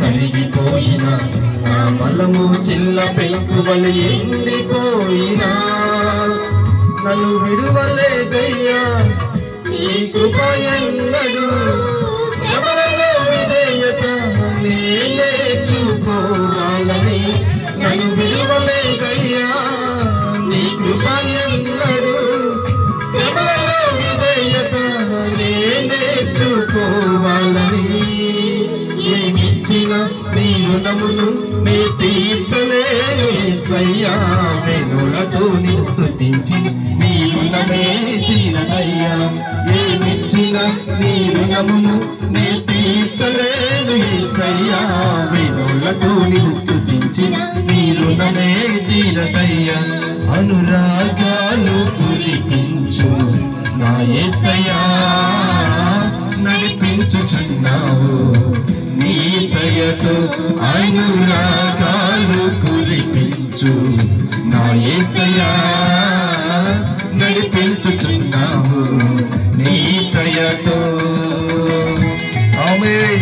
కరిగిపోయిన నా బలము చిల్ల పెంకు ఎండిపోయినా నన్ను విడువలేదయ్యా నీ ఏమిచ్చిన నీ రుణమును నీ తీర్చలేని సయ్యా వెనులతో నిన్ను స్థుతించి నీ రుణమే తీరదయ్యా. ఏమిచ్చిన నీ రుణమును నీ తీర్చలేని సయ్యా వెనులతో నిన్ను స్తుతించి నీ రుణమే తీరదయ్యా. అనురాగాలు కురిపించు నా యేసయ్యా నడిపించుచున్నావు. నీతయతో అనురాగాలు కురిపించు. నా ఏసయా నడిపించుచున్నాము నీతయతో. ఆమె